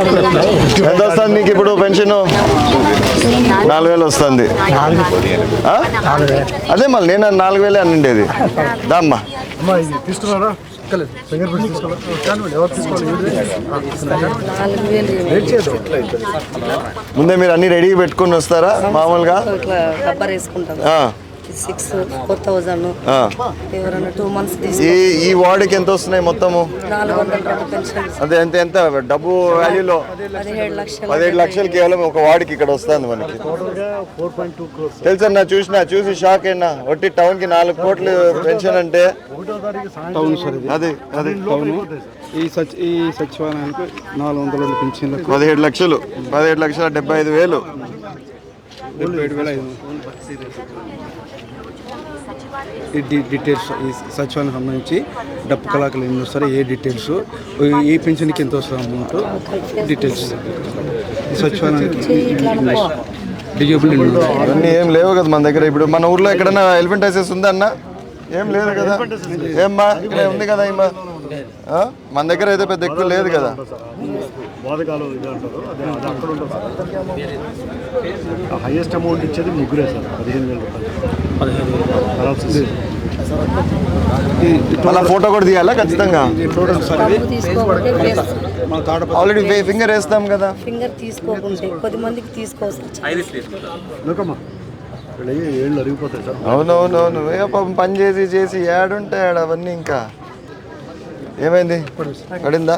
ఎంత వస్తుంది నీకు ఇప్పుడు పెన్షన్? నాలుగు వేలు వస్తుంది? అదే మళ్ళీ నేను నాలుగు వేలే అన్నిండేది దామ్మా. అమ్మా ఇది తీసుకున్నారా? ఎక్కలేదు. ఫింగర్ ప్రింట్ తీసుకోవాలి కానివ్వండి ఎవరు తీసుకోవాలి? వెయిట్ చేయదు. ముందే మీరు అన్ని రెడీగా పెట్టుకొని వస్తారా? మామూలుగా? Six four thousand. ఎవరైనా టూ మంత్స్ ఈ ఈ వార్డుకి ఎంత వస్తున్నాయి మొత్తము? నాలుగు వందల రెండు పెన్షన్. అదే ఎంత ఎంత? డబ్బు వాల్యూలో పదిహేడు లక్షలు. పదిహేడు లక్షలు కేవలం ఒక వార్డుకి ఇక్కడ వస్తుంది మనకి. క్రోర్స్ తెలుసన్నా చూసినా చూసి షాక్ అయినా. ఒట్టి టౌన్కి నాలుగు కోట్లు పెన్షన్ అంటే? టౌన్ సార్ అది అది. ఈ సచ్ ఈ సచివాలయానికి నాలుగు వందల పింఛన్లకు పదిహేడు లక్షలు. పదిహేడు లక్షల డెబ్బై ఐదు వేలు డెబ్బై ఏడు వేల ఐదు ఈ డి డీటెయిల్స్ ఈ సచివాలయం సంబంధించి డప్పు కళాకారులు ఎన్ని వస్తారో ఏ డీటెయిల్స్ ఏ పెన్షన్కి ఎంత వస్తుంది అమౌంట్ డీటెయిల్స్. ఈ సచివాలయానికి డిజేబుల్ అవన్నీ ఏం లేవు కదా మన దగ్గర. ఇప్పుడు మన ఊర్లో ఎక్కడైనా ఎలిఫెంటైసెస్ ఉందా అన్న? ఏం లేదు కదా. ఏమ్మా? ఇక్కడ ఉంది కదా ఏమ్మా? మన దగ్గర అయితే పెద్ద ఎక్కువ లేదు కదా. బాధకాలు ఇది అంటారు. అదే అది అక్కడ ఉంటుంది సార్. హైయెస్ట్ అమౌంట్ ఇచ్చేది ముగ్గురే సార్ పదిహేను వేల రూపాయలు. మళ్ళీ ఫోటో కూడా తీయాలా? ఖచ్చితంగా. టోటల్ సార్ ఆల్రెడీ ఫింగర్ వేస్తాం కదా. ఫింగర్ తీసుకోకుంటే కొద్ది మందికి తీసుకోవచ్చు ఏళ్ళు అరిగిపోతాయి సార్. అవునవునవును. ఏ పాపం పని చేసి చేసి ఏడుంటాడు అవన్నీ ఇంకా. ఏమైంది? పడిందా?